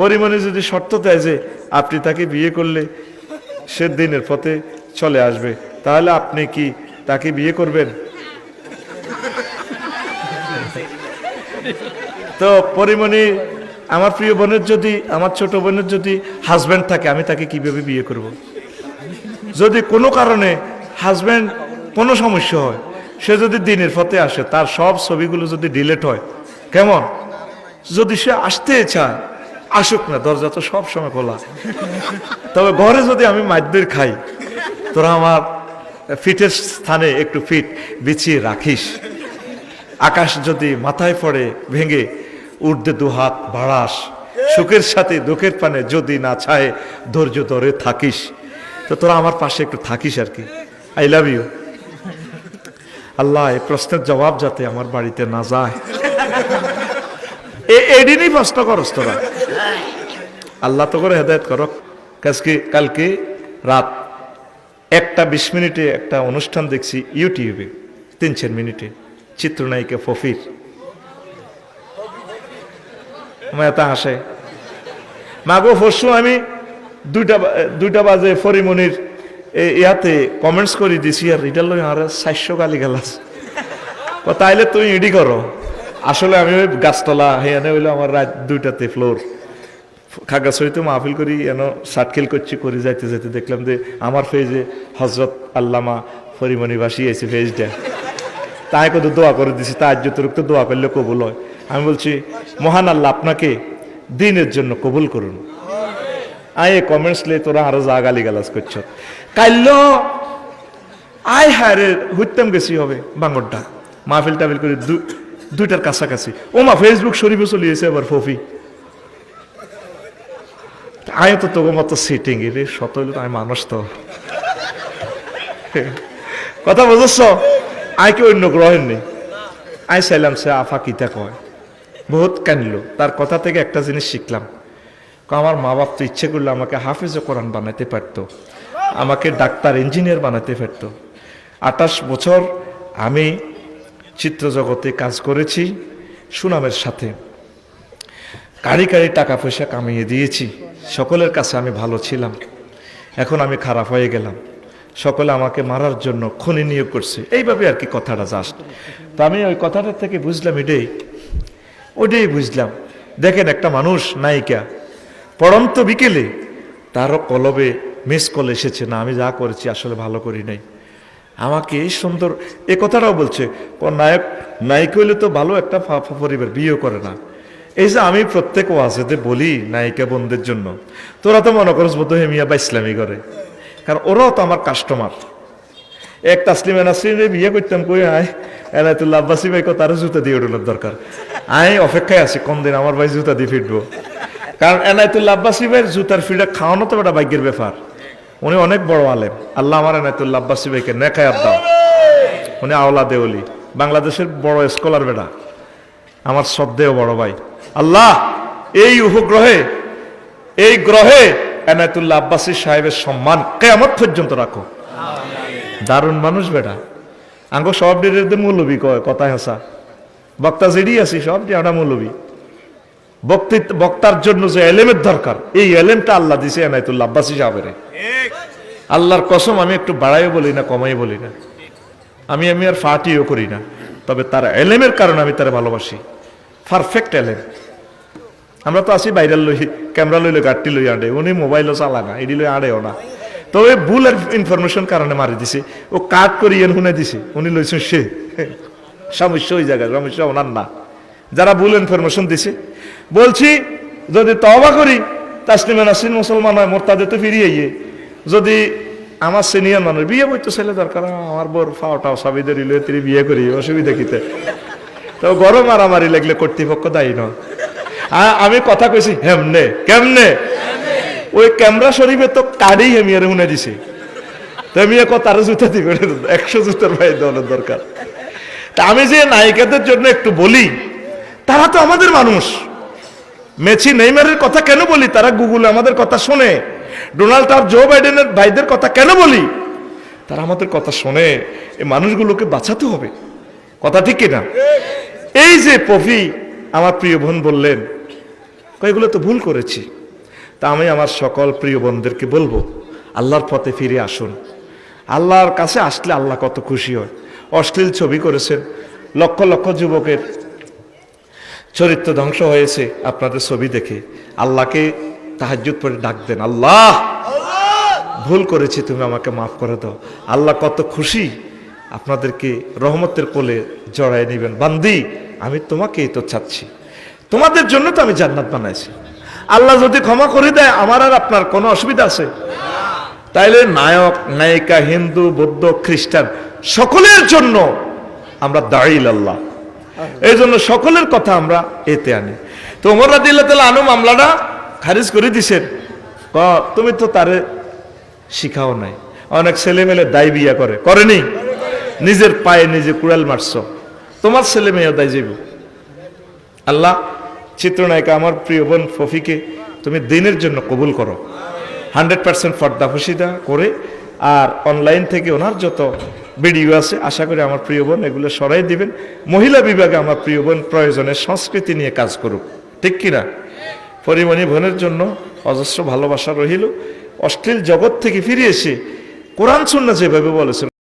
পরিমণি যদি শর্ত দেয় যে আপনি তাকে বিয়ে করলে সে দিনের পথে চলে আসবে, তাহলে আপনি কি তাকে বিয়ে করবেন তো পরিমণি, আমার প্রিয় বোনের যদি, আমার ছোট বোনের যদি হাজব্যান্ড থাকে, আমি তাকে কীভাবে বিয়ে করব। যদি কোনো কারণে হাজব্যান্ড কোনো সমস্যা হয়, সে যদি দিনের পথে আসে, তার সব ছবিগুলো যদি ডিলেট হয়, কেমন যদি সে আসতে চায় আসুক না, দরজা তো সব সময় খোলা। তবে ঘরে যদি আমি মাদ্যের খাই, তোরা আমার ফিটের স্থানে একটু ফিট বিছিয়ে রাখিস। আকাশ যদি মাথায় পড়ে, ভেঙে উর্ধে দু হাত বাড়াস। সুখের সাথে দুঃখের পানে যদি না ছায়, ধৈর্য ধরে থাকিস। তো তোরা আমার পাশে একটু থাকিস আর কি। আই লাভ ইউ আল্লাহ, এই প্রশ্নের জবাব যাতে আমার বাড়িতে না যায়। এদিনই প্রশ্ন করস তোরা। আল্লাহ তো করে হেদায়ত করো। কাজকে কালকে রাত একটা বিশ মিনিটে একটা অনুষ্ঠান দেখছি ইউটিউবে, তিন চার মিনিটে। চিত্রনায়িকা ফফির। মেয়েটা হাসে। মাগো পরশু আমি দুইটা দুইটা বাজে ফরিমনির ইয়াতে কমেন্টস করে দিছি, আর এটা লই আর চারশো গালি গালাস তাইলে তুমি ইডি করো। আসলে আমি ওই গাছতলা হেয়ানে হইল আমার রাত দুইটাতে ফ্লোর খাগাছড়িতে মাহফিল করি, এন সাটখিল করছি, করি, যাইতে যাইতে দেখলাম যে আমার ফেজে হজরত আল্লামা ফরিমণি বাসি এসে ফেজটা তাই কত দোয়া করে দিছি তা আজ তো দোয়া করলে কবুল হয়। আমি বলছি, মহান আল্লাহ, আপনাকে দিনের জন্য কবুল করুন। আয় কমেন্টস লে তোরা আরও যা গালি গালাজ করছ। কাইল আয়, হায় রে হুইতাম গেছি হবে বাঙ্গরটা। মাহফিল টাফিল করে দুইটার কাছাকাছি। ও মা ফেসবুক শরীফে চলিয়েছে আবার ফফি। আয় তো তোকে মতো সিটিং রে হইলে আমি মানুষ তো। কথা বুঝছ? আয় কি অন্য গ্রহের নেই? আয় চাইলাম সে আফা কিতা কয়। বহুত কানলো তার কথা থেকে একটা জিনিস শিখলাম। আমার মা বাপ তো ইচ্ছে করলে আমাকে হাফিজ কোরআন বানাতে পারতো। আমাকে ডাক্তার ইঞ্জিনিয়ার বানাতে পারতো। আঠাশ বছর আমি চিত্র জগতে কাজ করেছি, সুনামের সাথে। কারি কারি টাকা পয়সা কামিয়ে দিয়েছি। সকলের কাছে আমি ভালো ছিলাম। এখন আমি খারাপ হয়ে গেলাম। সকলে আমাকে মারার জন্য খনি নিয়োগ করছে। এইভাবে আর কি কথাটা জাস্ট তো আমি ওই কথাটা থেকে বুঝলাম, এটাই। ওটাই বুঝলাম। দেখেন একটা মানুষ, নায়িকা। পড়ন্ত বিকেলে তারও কলবে মিস কল এসেছে। না, আমি যা করেছি আসলে ভালো করি নাই। আমাকে এই সুন্দর, এ কথাটাও বলছে নায়ক, নায়িক হইলে তো ভালো একটা ফা- ফা- পরিবার বিয়ে করে না। এই যে আমি প্রত্যেক ওয়াজেতে বলি নায়িকা বন্ধের জন্য, তোরা তো মনে করস বোধ হেমিয়া বা ইসলামী করে। কারণ ওরাও তো আমার কাস্টমার এক তাসলিমা নাসরিনে বিয়ে করতাম কই, আয় এনায়তুল্লাহ আব্বাসি ভাই তারও জুতা দিয়ে উঠলোর দরকার। আয়, অপেক্ষায় আছি, কোন দিন আমার ভাই জুতা দিয়ে ফিরবো। কারণ এনায়তুল্লাহ আব্বাসি ভাইয়ের জুতার ফিটা খাওয়ানো তো একটা ভাগ্যের ব্যাপার। উনি অনেক বড় আলেম। আল্লাহ আমার এনায়তুল্লাহ আব্বাসি ভাইকে নেখায়াত দাও উনি আওলা দেওলি বাংলাদেশের বড় স্কলার বেটা। আমার শ্রদ্ধেয় বড় ভাই। আল্লাহ, এই উপগ্রহে, এই গ্রহে এনায়তুল্লাহ আব্বাসী সাহেবের সম্মান কেমন পর্যন্ত রাখো। দারুণ মানুষ বেটা। আঙ্গ সব ডেরের মৌলবী কয়, কথায় হাসা। বক্তা যেডি আছি, সব আমরা মৌলবী। বক্তার জন্য যে এলেমের দরকার, এই এলেমটা আল্লাহ দিছে এনায়তুল্লাহ আব্বাসী সাহেবের। আল্লাহর কসম, আমি একটু বাড়াইও বলি না কমাই বলি না। আমি আমি আর ফাটিও করি না। তবে তার এলেমের কারণে আমি তার ভালোবাসি। পারফেক্ট এলেম। আমরা তো আসি বাইরের লই, ক্যামেরা লইলে গাড়টি লই আডে। উনি মোবাইলও চালা না এডি লই আড়েও না। তবে ভুল ইনফরমেশন কারণে মারি দিছে। ও কাট করি এন শুনে দিছে। উনি লইছেন সে। সমস্যা ওই জায়গায়, সমস্যা ওনার না। যারা ভুল ইনফরমেশন দিছে। বলছি, যদি তবা করি, তাসলিমা নাসিন মুসলমান হয়, মোরতাদে তো ফিরিয়ে গিয়ে যদি আমার সিনিয়র মানুষ, বিয়ে বইতো ছেলে দরকার, আমার বোর ফাওটাও সাবিদের তিনি বিয়ে করি, অসুবিধা কিতে? তো গরম মারামারি লাগলে কর্তৃপক্ষ দায়ী নয়। আমি কথা কইছি, হেমনে, কেমনে? ওই ক্যামেরা শরীফে তো কাড়ি হেমিয়ারে শুনে দিছে। তেমিয়ে কত তার জুতা দিবে, একশো জুতার ভাই দলের দরকার। তা আমি যে নায়িকাদের জন্য একটু বলি তারা তো আমাদের মানুষ। মেসি, নেইমারের কথা কেন বলি? তারা গুগলে আমাদের কথা শোনে। ডোনাল্ড ট্রাম্প, জো বাইডেনের ভাইদের কথা কেন বলি? তারা আমাদের কথা শোনে। এই মানুষগুলোকে বাঁচাতে হবে। কথা ঠিক কিনা? এই যে পফি আমার প্রিয় বোন বললেন এগুলো তো ভুল করেছি। তা আমি আমার সকল প্রিয় বোনদেরকে বলব, আল্লাহর পথে ফিরে আসুন। আল্লাহর কাছে আসলে আল্লাহ কত খুশি হয়। অশ্লীল ছবি করেছেন, লক্ষ লক্ষ যুবকের চরিত্র ধ্বংস হয়েছে আপনাদের ছবি দেখে। আল্লাহকে তাহাজ্জুদ পরে ডাক দেন আল্লাহ! ভুল করেছি তুমি আমাকে মাফ করে দাও। আল্লাহ কত খুশি আপনাদেরকে রহমতের কোলে জড়ায় নেবেন। বান্দি আমি তোমাকেই তো চাচ্ছি। তোমাদের জন্য তো আমি জান্নাত বানাইছি। আল্লাহ যদি ক্ষমা করে দেয় আমার আর আপনার কোনো অসুবিধা আছে? তাইলে নায়ক নায়িকা হিন্দু বৌদ্ধ খ্রিস্টান সকলের জন্য আমরা দাঁড়িল আল্লাহ। এই জন্য সকলের কথা আমরা এতে আনি। তো ওমর তালা আনু মামলাটা খারিজ করে দিছেন। তুমি তো তারে শিখাও নাই। অনেক ছেলে মেলে দায় বিয়া করে। করেনি নিজের পায়ে নিজে কুড়াল মারছ। তোমার ছেলে মেয়েও দায় যাইব আল্লাহ, চিত্রনায়িকা আমার প্রিয় বোন ফফিকে তুমি দিনের জন্য কবুল করো। হান্ড্রেড পার্সেন্ট ফর্দা ফসিদা করে আর অনলাইন থেকে ওনার যত ভিডিও আছে, আশা করি আমার প্রিয় বোন এগুলো সরাই দিবেন। মহিলা বিভাগে আমার প্রিয় বোন প্রয়োজনে সংস্কৃতি নিয়ে কাজ করুক, ঠিক কিনা পরিমণি বোনের জন্য অজস্র ভালোবাসা রহিল। অশ্লীল জগৎ থেকে ফিরে এসে কোরআন সুন্না যেভাবে বলেছেন